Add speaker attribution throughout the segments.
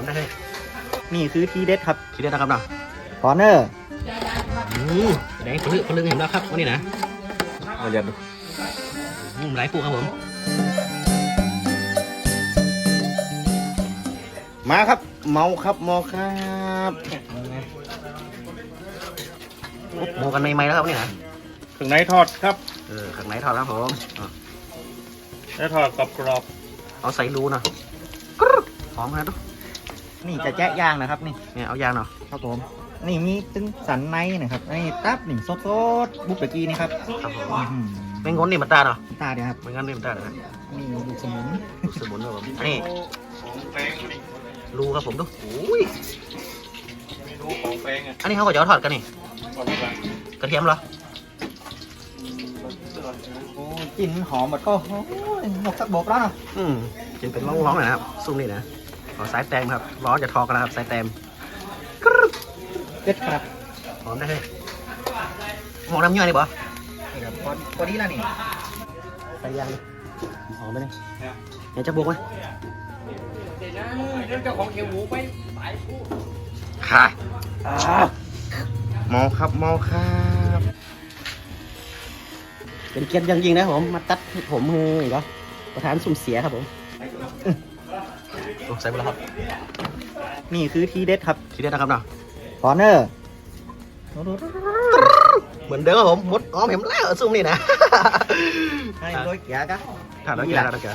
Speaker 1: อมได้เลย
Speaker 2: นี่คือทีเด็ดครับ
Speaker 1: ทีเดียวนะครับเนาะ
Speaker 2: คอร์เนอร์
Speaker 1: อืมแดงคนลึกคนลึกเห็นแล้วครับวันนี้นะ
Speaker 3: มาเรียนดู
Speaker 1: อืมหลายปูครับผม
Speaker 2: มาครับ เมาครับเมาครับ
Speaker 1: โมกันใหม่ๆแล้วครับวันนี่นะ
Speaker 3: ถึงไหนทอดครับ
Speaker 1: เออข้างในทอดแล้วครับผมอะ
Speaker 3: แล้วทอดกรอบกรอบ
Speaker 1: เอาใส่รูหน่อยกรึ๊บหอมครับทุก
Speaker 2: นี่ จะแจ๊ะย่างนะครับ นี่
Speaker 1: เนี่ยเอายางเนาะ
Speaker 2: ครับผมนี่มีตึ้งสันในนะครับนี่ตับหนึ่งสดๆบุกเบกี้นี่ครับ
Speaker 1: ครับผม
Speaker 2: อื้อหือ
Speaker 1: ไม่ง้นนี่มันตาเนาะ
Speaker 2: ตาเดียวครับ
Speaker 1: ไม่งั้นนี่มันตาเลยนะ
Speaker 2: นี่ลูกสมุน
Speaker 1: สมุนครับผมอันนี้
Speaker 3: ของแป้งนี่
Speaker 1: รูครับผมดูโอ้ย
Speaker 3: เมนูของแป้งอะ
Speaker 1: อันนี้เขาก็จะเอาทอดกันนี่
Speaker 3: ทอดกัน
Speaker 1: กระเทียมเหรอ
Speaker 2: โอ้ยกลิ่นหอมหมดก็โอ้ยหมกสักบกแล้วเนาะ
Speaker 1: อืมกินเป็นร่องๆหน่อยนะครับซุ่มนี่นะข อสายแตมครับร้อนจะทอกันแล้วครับสายแตมกรึ๊บ
Speaker 2: เด็ดครับ
Speaker 1: หอมได้เลยหมองน้ำย่อยนี่บ่
Speaker 2: นี่ครับพอพอดีแล้วนี่
Speaker 1: ใส่ยางเลยหอมไปเลยเห็นจะบวกไหม
Speaker 3: เรื่องเจ้าของเขียวหมูไป
Speaker 1: ค่ะ
Speaker 2: เมาครับเมาครับ
Speaker 1: เป็นเกียรติอยังยิ่งนะผม มาตัดให้ผมมืออีกเหรอประธานสุ่มเสียครับผมโอ้ใส่ไปแล้วครับ
Speaker 2: นี่คือทีเด็ดครับ
Speaker 1: ทีเดียวนะครับเนาะ
Speaker 2: คอร์เนอร์
Speaker 1: เหมือนเดิมครับผมมดอ้อมเห็มแล้วซุ่มนี่นะ
Speaker 2: ให้โรยเกียร์กัน
Speaker 1: ถ่ายแล้วแกถ่ายแล้วแก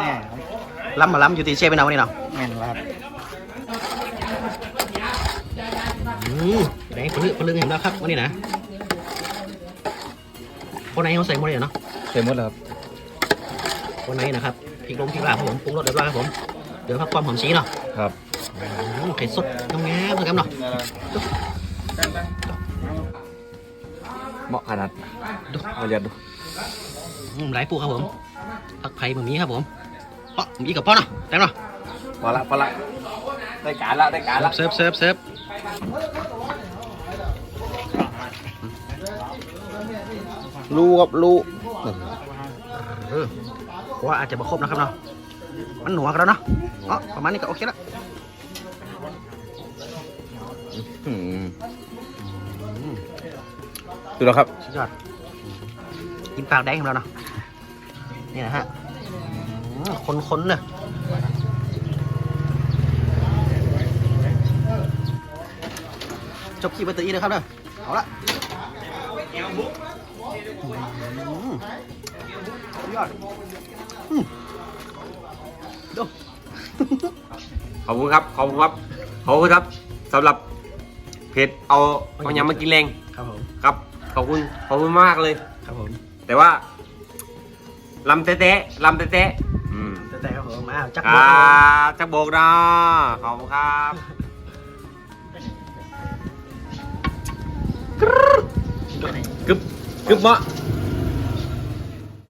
Speaker 2: แน่
Speaker 1: ล้ำมาล้ำอยู่ตีเชฟไปนะวันนี้เนาะ
Speaker 2: แน่นแล้วครับ
Speaker 1: อืมแดงคนลึกคนลึกเห็นแล้วครับวันนี้นะคนไหนเขาใส่หมดเลยเนาะ
Speaker 3: เต็มหมดแล้วครับ
Speaker 1: คนไหนนะครับ พริกลงพริกลาบครับผมปรุงรสเรียบร้อยครับผมเดี๋ยวพักความหอมชีเนาะ
Speaker 3: ครับ
Speaker 1: อืมไข่สดงามๆเหมือนกันเนาะ
Speaker 3: เหมาะขนาดมาเรียนดู
Speaker 1: อืมหลายปูครับผมผักไผ่แบบนี้ครับผมเปาะมีกับพ่อเนาะแต่เนาะ
Speaker 3: พอละพอละได้การละได้การละ
Speaker 1: เซิร์ฟเซิร์ฟเซิร์ฟ
Speaker 2: รูครับรู
Speaker 1: เออว่าอาจจะประครบนะครับเนาะมันหนัวกันแล้วเนาะอ๋อประมาณนี้ก็โอเคละ
Speaker 3: อืมดูแล้วครับ
Speaker 1: สุดยอดกินปากแดงของเราเนาะนี่นะฮะคนๆเนอะจบคลิปไปตัวอีนะครับเนอะเอาละอืมสุด ยอดอืมดู
Speaker 4: ขอบคุณครับ ขอบคุณครับ ขอบคุณครับสำหรับเพจเอาเอายำมากินแรง
Speaker 1: ครับผม
Speaker 4: ครับ ขอบคุณ ขอบคุณมากเลย
Speaker 1: ครับผม
Speaker 4: แต่ว่าลำเต๊ะๆลำเต๊ะๆอืม
Speaker 1: แต่แต่ครับผมอ้าวจัก
Speaker 4: ค
Speaker 1: บ
Speaker 4: รั
Speaker 1: อกครับ
Speaker 4: บจักโบกนะขอบคุณครับกึบกึบเหมาะ